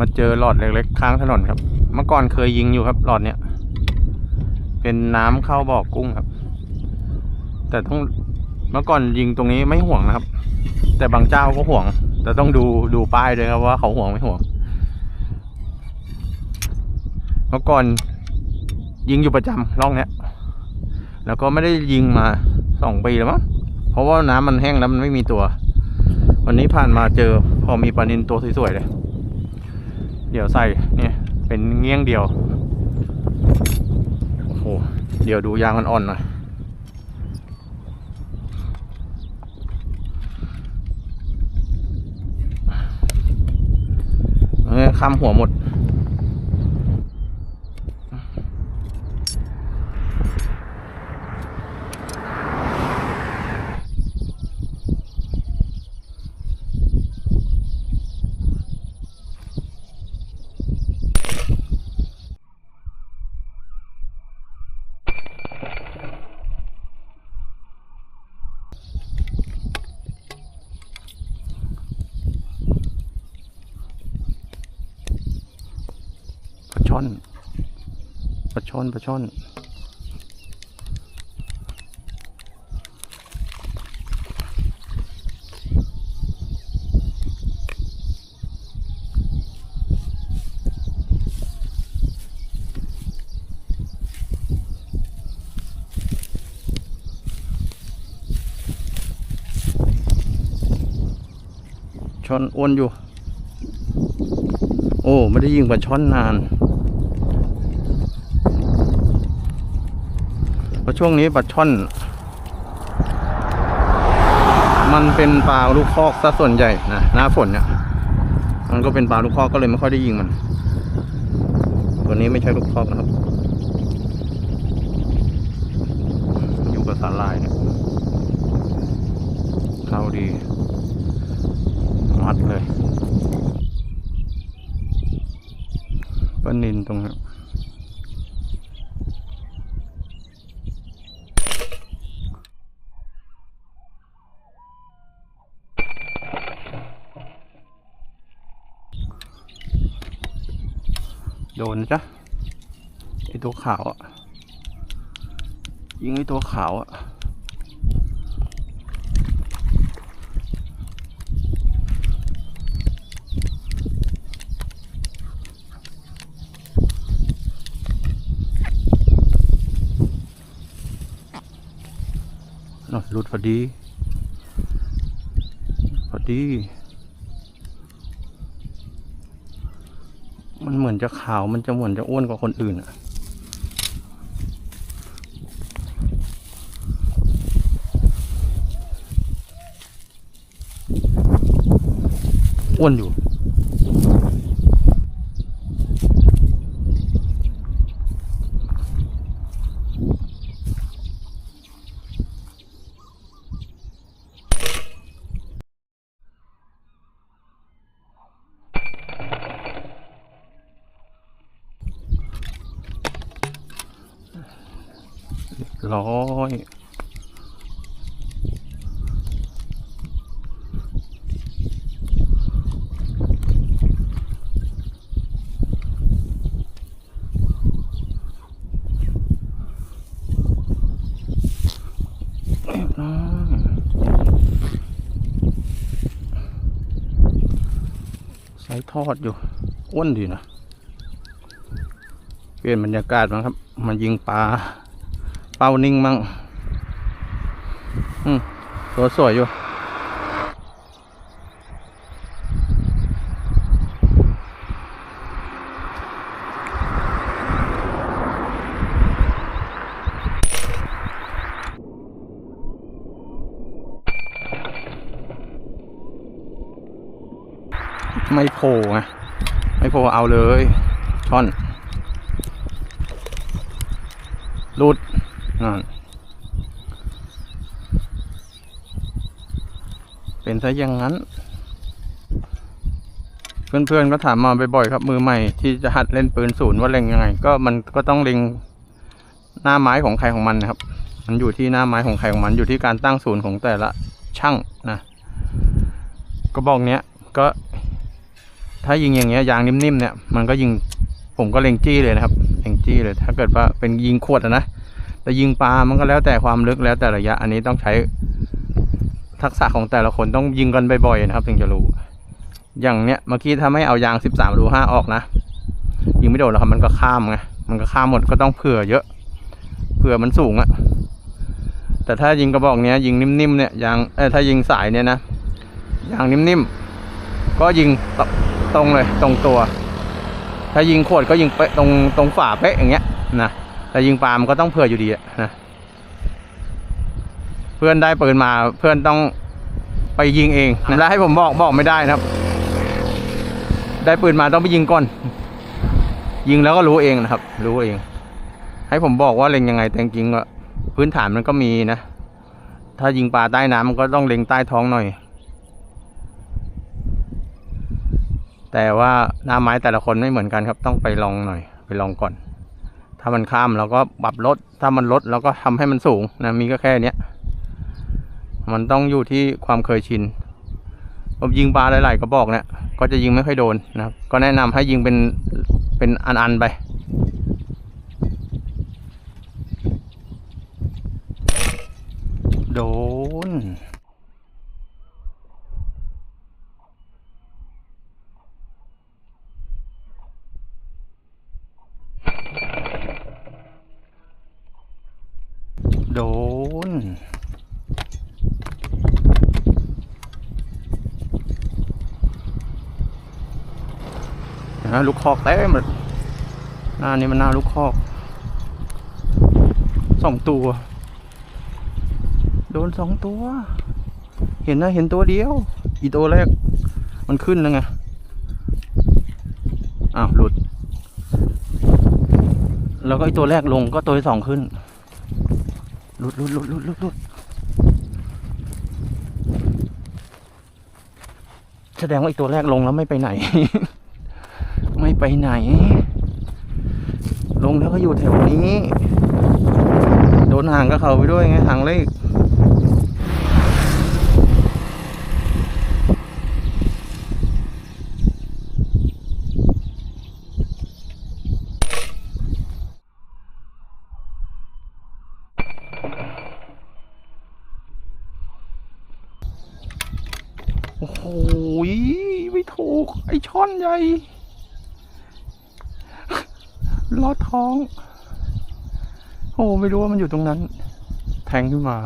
มาเจอหลอดเล็กๆ ข้างถนนครับ เมื่อก่อนเคยยิงอยู่ครับหลอดเนี้ย เป็นน้ำเข้าบ่อกุ้งครับ แต่ต้องเมื่อก่อนยิงตรงนี้ไม่ห่วงนะครับ แต่บางเจ้าก็ห่วง แต่ต้องดูดูป้ายด้วยครับว่าเขาห่วงไม่ห่วง เมื่อก่อนยิงอยู่ประจำร่องเนี้ย แล้วก็ไม่ได้ยิงมาสองปีแล้วมั้ง เพราะว่าน้ำมันแห้งแล้วมันไม่มีตัว วันนี้ผ่านมาเจอพอมีปลานินตัวสวยๆเลย เดี๋ยวใส่เนี่ยเป็นเงี้ยงเดียวโอ้โหเดี๋ยวดูยางมันอ่อนหน่อยเออคำหัวหมด ปลา ช่อนปลาช่อนปลาช่อนช่อนอ้วนอยู่ โอ้ ไม่ได้ยิงปลาช่อนนาน เพ ราะช่วงนี้ปลาช่อน มันเป็นปลาลูกคอกซะส่วนใหญ่นะหน้าฝนเนี่ยมันก็เป็นปลาลูกคอกก็เลยไม่ค่อยได้ยิงมัน ตัวนี้ไม่ใช่ลูกคอกนะครับ อยู่กับสาลายเนี่ยเข้าดี มัดเลยปลานินตรงนี้ โดนนะจ๊ะไอตัวขาวอะยิงไอตัวขาวอะน่ะหลุดพอดี พอดี มันเหมือนจะขาวมันจะเหมือนจะอ้วนกว่าคนอื่นอะอ้วนอยู่ ร้อยใส่ทอดอยู่ อ้วนดีนะ เปลี่ยนบรรยากาศมั้งครับ มายิงปลา เป้านิ่งมั่งอืมตัวสวยอยู่ไม่โผล่ไงไม่โผล่เอาเลย ช่อนรุด นั่นเป็นซะอย่างนั้น เพื่อนๆก็ถามมาบ่อยๆครับ มือใหม่ที่จะหัดเล่นปืนศูนย์ว่าเล็งยังไง ก็มันก็ต้องเล็งหน้าไม้ของใครของมันนะครับ มันอยู่ที่หน้าไม้ของใครของมันอยู่ที่การตั้งศูนย์ของแต่ละช่างนะก็บอกเนี้ยก็ ถ้ายิงอย่างเงี้ยยางนิ่มๆเนี่ย มันก็ยิงผมก็เล็งจี้เลยนะครับ เล็งจี้เลย ถ้าเกิดว่าเป็นยิงขวดอะ นะยิงปลา มันก็แล้วแต่ความลึกแล้วแต่ระยะ อันนี้ต้องใช้ทักษะของแต่ละคนต้องยิงกันบ่อยๆนะครับ ถึงจะรู้ อย่างเนี้ยเมื่อกี้ถ้าไม่เอายางสิบสามรูห้าออกนะยิงไม่โดนหรอกครับมันก็ข้ามไงมันก็ข้ามหมดก็ต้องเผื่อเยอะ เผื่อมันสูงอะแต่ถ้ายิงกระบอกเนี้ยยิงนิ่มๆเนี่ยยางเออถ้ายิงสายเนี่ยนะยางนิ่มๆก็ยิงตตรงเลยตรงตัว ถ้ายิงขวดก็ยิงเป๊ะตรงตรงฝาเป๊ะอย่างเงี้ยนะ แต่ยิงปลามันก็ต้องเผื่ออยู่ดีอะนะเพื่อนได้ปืนมาเพื่อนต้องไปยิงเองนะแล้วให้ผมบอกบอกไม่ได้นะครับ ได้ปืนมาต้องไปยิงก่อน ยิงแล้วก็รู้เองนะครับ รู้เอง ให้ผมบอกว่าเล็งยังไงแต่จริงๆก็พื้นฐานมันก็มีนะ ถ้ายิงปลาใต้น้ำมันก็ต้องเล็งใต้ท้องหน่อย แต่ว่าหน้าไม้แต่ละคนไม่เหมือนกันครับ ต้องไปลองหน่อย ไปลองก่อน ถ้ามันข้ามเราก็ปรับลด ถ้ามันลดเราก็ทำให้มันสูงนะมีก็แค่เนี้ยมันต้องอยู่ที่ความเคยชินผมยิงปลาหลายๆกระบอกเนี่ยก็จะยิงไม่ค่อยโดนนะครับ ก็แนะนำให้ยิงเป็นเป็นอันๆไปโดน โดน นะลูกคอกเต็มเลยหน้านี้มันหน้าลูกคอกสองตัว โดนสองตัว เห็นนะเห็นตัวเดียว อีตัวแรก มันขึ้นแล้วไง อ้าว หลุด แล้วก็ไอตัวแรกลงก็ตัวที่สองขึ้น หลุดหลุดหลุดหลุดหลุดหลุดแสดงว่าอีกตัวแรกลงแล้วไม่ไปไหน ไม่ไปไหน ลงแล้วก็อยู่แถวนี้ โดนห่างก็เขาไปด้วยไงห่างเลขโอ้โหไม่ถู ก ไอช่อนใหญ่ลอดท้อง โอ้ไม่รู้ว่ามันอยู่ตรงนั้น แทงขึ้นมา